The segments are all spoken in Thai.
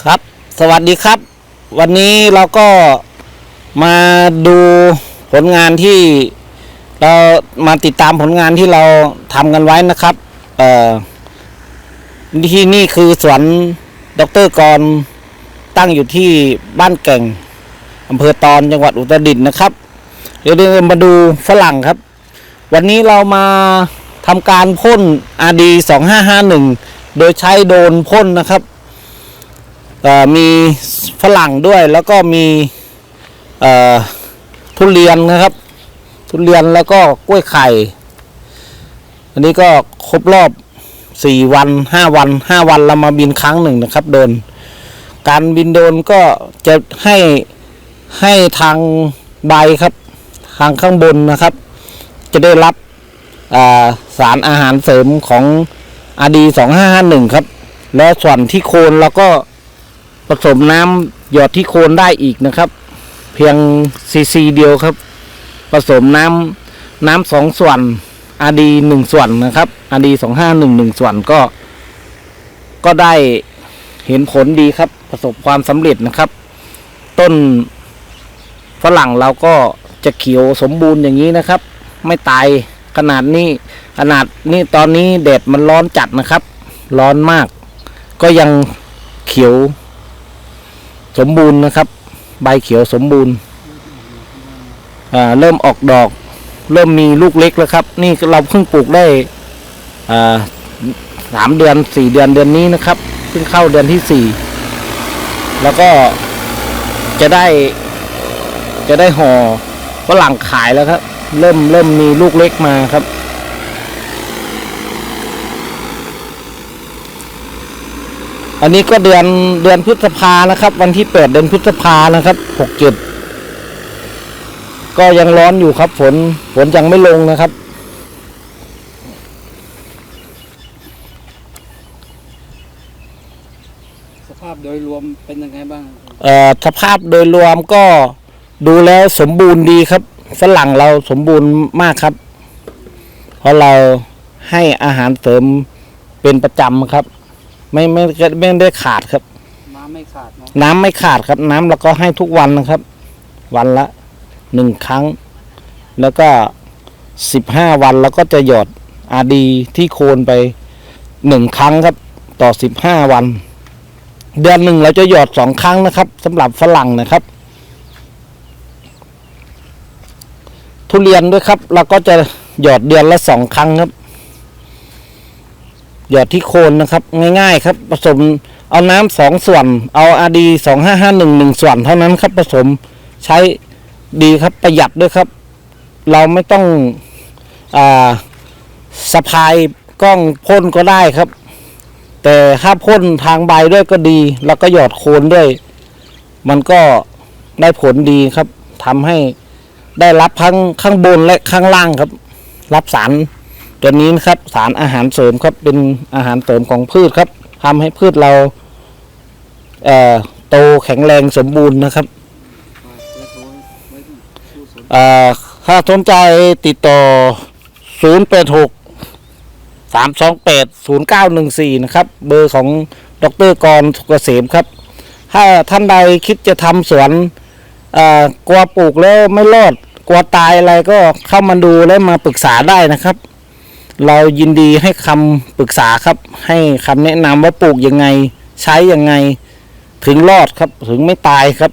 ครับ สวัสดีครับ วันนี้เราก็มาดูผลงานที่เรามาติดตามผลงานที่เราทำกันไว้นะครับ เอ่อที่นี่คือสวนดรกรตั้งอยู่ที่บ้านแก่งอำเภอตอนจังหวัดอุตรดิตถ์นะครับ เดี๋ยวเรามาดูฝรั่งครับ วันนี้เรามาทำการพ่น RD 2551 โดยใช้โดนพ่นนะครับ มีฝรั่งด้วยแล้วก็มีทุเรียนนะครับ ทุเรียนแล้วก็กล้วยไข่อันนี้ก็ครบรอบสี่วันห้าวันห้าวันเรามาบินครั้งหนึ่งนะครับโดรนการบินโดนก็จะให้ให้ทางใบครับ ทางข้างบนนะครับ จะได้รับาสารอาหารเสริมของอาดีสองห้าห้าหนึ่งครับ แล้วส่วนที่โคนเราก็ ผสมน้ำหยอดที่โคนได้อีกนะครับ เพียงซีซีเดียวครับ ผสมน้ำน้ำสองส่วนอาดีหนึ่งส่วนนะครับอาดีสองห้าหนึ่งหนึ่งส่วนก็ ก็ได้เห็นผลดีครับ ประสบความสำเร็จนะครับ ต้นฝรั่งเราก็จะเขียวสมบูรณ์อย่างนี้นะครับ ไม่ตายขนาดนี้ขนาดนี้ตอนนี้แดดมันร้อนจัดนะครับ ร้อนมาก ก็ยังเขียว สมบูรณ์นะครับ ใบเขียวสมบูรณ์เริ่มออกดอก เริ่มมีลูกเล็กแล้วครับ นี่เราเพิ่งปลูกได้สามเดือนสี่เดือนเดือนนี้นะครับเพิ่งเข้าเดือนที่สี่แล้วก็จะได้ จะได้ห่อฝรั่งขายแล้วครับ เริ่มเริ่มมีลูกเล็กมาครับ อันนี้ก็เดือนเดือนพฤษภานะครับ วันที่แปดเดือนพฤษภานะครับหกเจ็ดก็ยังร้อนอยู่ครับ ฝนฝนยังไม่ลงนะครับ สภาพโดยรวมเป็นยังไงบ้างเอ่อสภาพโดยรวมก็ดูแล้วสมบูรณ์ดีครับฝรั่งเราสมบูรณ์มากครับ เพราะเราให้อาหารเสริมเป็นประจำครับ ไม่ไม่ไม่ได้ขาดครับ น้ำไม่ขาดเนาะน้ำไม่ขาดครับ น้ำเราก็ให้ทุกวันนะครับ วันละหนึ่งครั้ง แล้วก็สิบห้าวันเราก็จะหยอดอาดีที่โคนไปหนึ่งครั้งครับ ต่อสิบห้าวัน เดือนหนึ่งเราจะหยอดสองครั้งนะครับสำหรับฝรั่งนะครับ ทุเรียนด้วยครับ เราก็จะหยอดเดือนละสองครั้งครับ หยอดที่โคนนะครับ ง่ายๆครับ ผสมเอาน้ำสองส่วน เอาอาดีสองห้าห้าหนึ่งหนึ่งส่วนเท่านั้นครับ ผสมใช้ดีครับประหยัดด้วยครับ เราไม่ต้องอ่าสะพายกล้องพ่นก็ได้ครับ แต่ถ้าพ่นทางใบด้วยก็ดี แล้วก็หยอดโคนด้วย มันก็ได้ผลดีครับทำให้ได้รับทั้งข้างบนและข้างล่างครับ รับสาร ตัวนี้นะครับสารอาหารเสริมครับเป็นอาหารเสริมของพืชครับทำให้พืชเราเอ่อโตแข็งแรงสมบูรณ์นะครับฝากเบอร์โทรไว้ที่ผู้สนเอ่อถ้าสนใจติดต่อ 0 8 6 3 2 8 0 9 1 4 นะครับ เบอร์ของดรกรสุกเกษมครับ ถ้าท่านใดคิดจะทำสวนกลัวปลูกแล้วไม่รอด กลัวตายอะไรก็เข้ามาดูแล้วมาปรึกษาได้นะครับ เรายินดีให้คำปรึกษาครับ ให้คำแนะนำว่าปลูกยังไง ใช้ยังไง ถึงรอดครับ ถึงไม่ตายครับ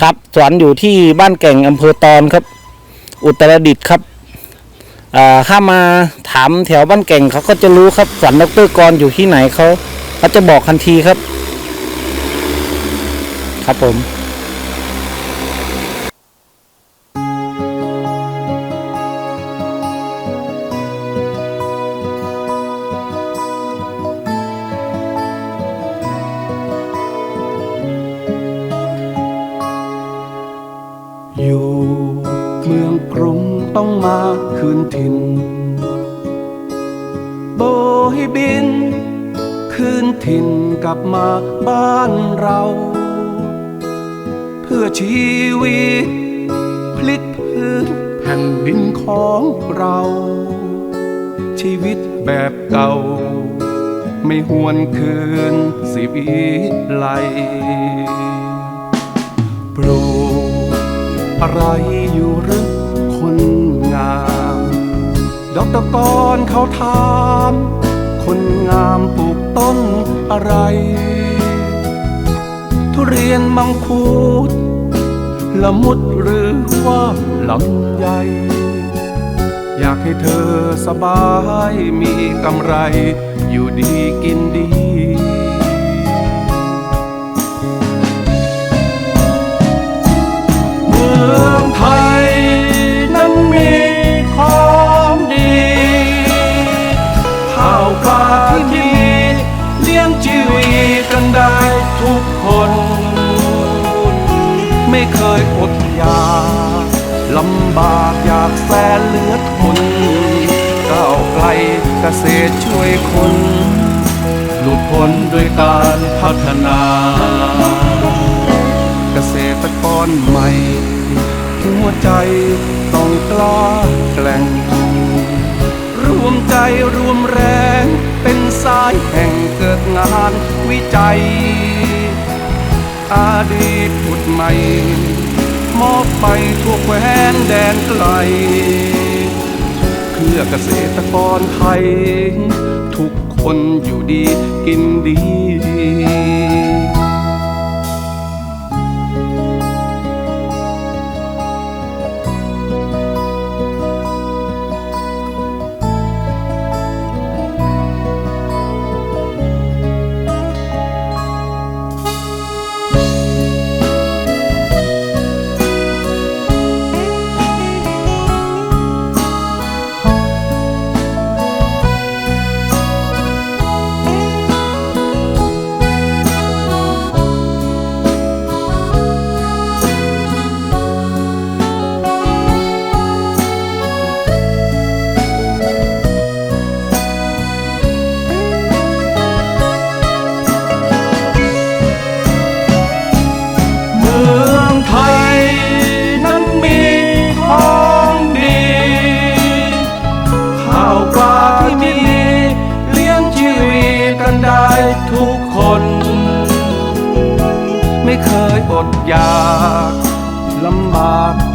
ครับสวนอยู่ที่บ้านแก่งอำเภอตอนครับ อุตรดิตถ์ครับอ่าถ้ามาถามแถวบ้านแก่งเขาก็จะรู้ครับสวนดรกรอยู่ที่ไหนเขาเขาจะบอกทันทีครับ ครับผม อยู่เมืองกรุงต้องมาคืนถิ่น โบให้บิน คืนถิ่นกลับมาบ้านเรา เพื่อชีวิต พลิกพื้นแผ่นดินของเรา ชีวิตแบบเก่า ไม่หวนคืนสิวิไลปลูก อะไรอยู่หรือคนงามดอกตะกอนเขาถาม คนงามปลูกต้นอะไร ทุเรียนมังคุดละมุดหรือว่าลำไยอยากให้เธอสบายมีกำไร อยู่ดีกินดี ข้าวปลาที่มี เลี้ยงชีวิตกันได้ทุกคน ไม่เคยอดอยากลำบากอยากแสนเหลือทนก้าวไกลเกษตรช่วยคน หลุดพ้นด้วยการพัฒนา เกษตรกรใหม่ หัวใจต้องกล้าแกล่ง วมใจรวมแรง เป็นสายแห่งเกิดงานวิจัย อาดีตผุดใหม่ มอบไปทั่วแคว้นแดนไกล เพื่อเกษตรกรไทย ทุกคนอยู่ดีกินดี